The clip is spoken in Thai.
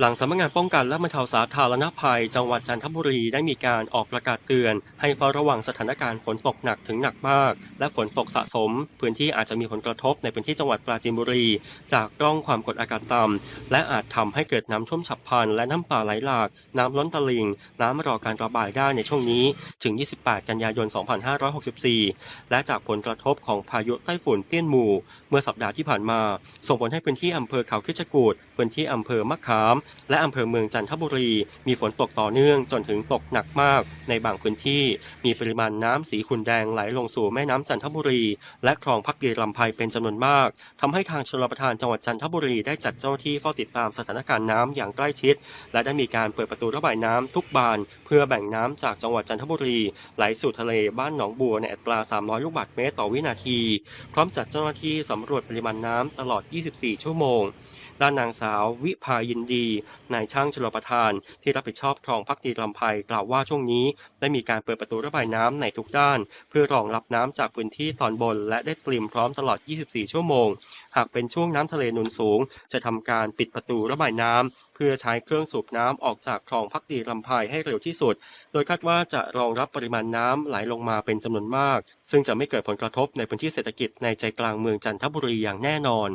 หลังสำนักงานป้องกันและบรรเทาสาธารณภัย จังหวัดจันทบุรีได้มีการออกประกาศเตือน ให้เฝ้าระวังสถานการณ์ฝนตกหนักถึงหนักมาก และฝนตกสะสม พื้นที่อาจจะมีผลกระทบในพื้นที่จังหวัดปราจีนบุรี จากร่องความกดอากาศต่ำและอาจทำให้เกิดน้ำท่วมฉับพลัน และน้ำป่าไหลหลาก น้ำล้นตลิ่ง น้ำรอการระบายได้ในช่วงนี้ ถึง 28 กันยายน 2564 และจากผลกระทบของพายุไต้ฝุ่นเตี้ยนหมู่ เมื่อสัปดาห์ที่ผ่านมา ส่งผลให้พื้นที่อำเภอเขาคิดจกูดพื้นที่อำเภอมะขาม และอำเภอเมืองจันทบุรี มีฝนตกต่อเนื่องจนถึงตกหนักมาก ในบางพื้นที่ มีปริมาณน้ำสีขุ่นแดงไหลลงสู่แม่น้ำจันทบุรี และคลองพักดีลำไพเป็นจำนวนมากทำให้ทางชลประทานจังหวัดจันทบุรีได้จัดเจ้าที่เฝ้าติดตามสถานการณ์น้ำอย่างใกล้ชิด และได้มีการเปิดประตูระบายน้ำทุกบาน เพื่อแบ่งน้ำจากจังหวัดจันทบุรีไหลสู่ทะเลบ้านหนองบัวในอัตรา 300 ลูกบาศก์เมตรต่อวินาที พร้อมจัดเจ้าหน้าที่สำรวจปริมาณน้ำตลอด 24 ชั่วโมง ด้านนางสาววิภายินดีนายช่างชลประทาน ที่รับผิดชอบคลองพักดีลำไพกล่าวว่าช่วงนี้ ได้มีการเปิดประตูระบายน้ำในทุกด้าน เพื่อรองรับน้ำจากพื้นที่ตอนบน และได้เตรียมพร้อมตลอด 24 ชั่วโมง หากเป็นช่วงน้ำทะเลนุนสูง จะทำการปิดประตูระบายน้ำเพื่อใช้เครื่องสูบน้ำออกจากคลองพักดีลำไพให้เร็วที่สุด โดยคาดว่าจะรองรับปริมาณน้ำไหลลงมาเป็นจำนวนมาก ซึ่งจะไม่เกิดผลกระทบในพื้นที่เศรษฐกิจในใจกลางเมืองจันทบุรีอย่างแน่นอน